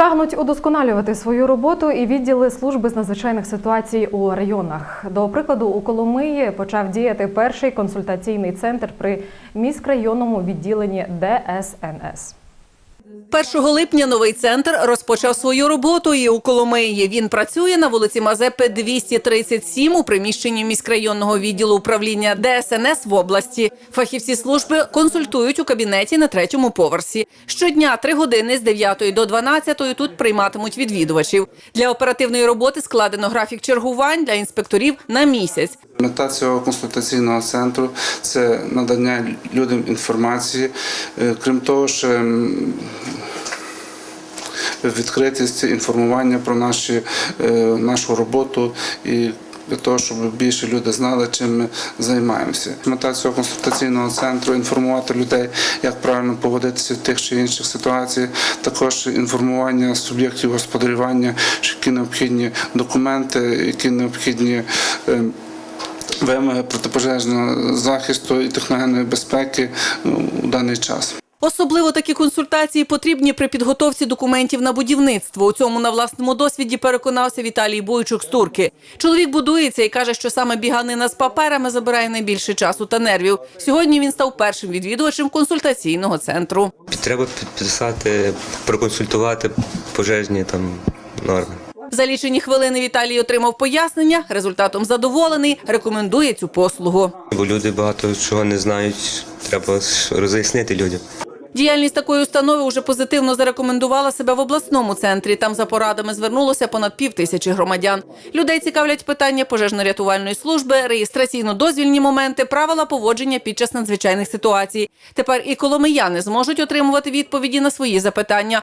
Прагнуть удосконалювати свою роботу і відділи служби з надзвичайних ситуацій у районах. До прикладу, у Коломиї почав діяти перший консультаційний центр при міськрайонному відділенні ДСНС. 1 липня новий центр розпочав свою роботу і у Коломиї. Він працює на вулиці Мазепи 237 у приміщенні міськрайонного відділу управління ДСНС в області. Фахівці служби консультують у кабінеті на третьому поверсі. Щодня три години з 9 до 12 тут прийматимуть відвідувачів. Для оперативної роботи складено графік чергувань для інспекторів на місяць. Мета цього консультаційного центру це надання людям інформації. Е, Крім того, м, відкритість, інформування про наші, е, нашу роботу і для того, щоб більше люди знали, чим ми займаємося. Мета цього консультаційного центру інформувати людей, як правильно поводитися в тих чи інших ситуаціях, також інформування суб'єктів господарювання, які необхідні документи, які необхідні. Вимоги протипожежного захисту і техногенної безпеки ну, у даний час. Особливо такі консультації потрібні при підготовці документів на будівництво. У цьому на власному досвіді переконався Віталій Бойчук з Турки. Чоловік будується і каже, що саме біганина з паперами забирає найбільше часу та нервів. Сьогодні він став першим відвідувачем консультаційного центру. Треба підписати, проконсультувати пожежні там норми. За лічені хвилини Віталій отримав пояснення. Результатом задоволений. Рекомендує цю послугу. Бо люди багато чого не знають, треба роз'яснити людям. Діяльність такої установи вже позитивно зарекомендувала себе в обласному центрі. Там за порадами звернулося понад пів тисячі громадян. Людей цікавлять питання пожежно-рятувальної служби, реєстраційно-дозвільні моменти, правила поводження під час надзвичайних ситуацій. Тепер і коломияни зможуть отримувати відповіді на свої запитання.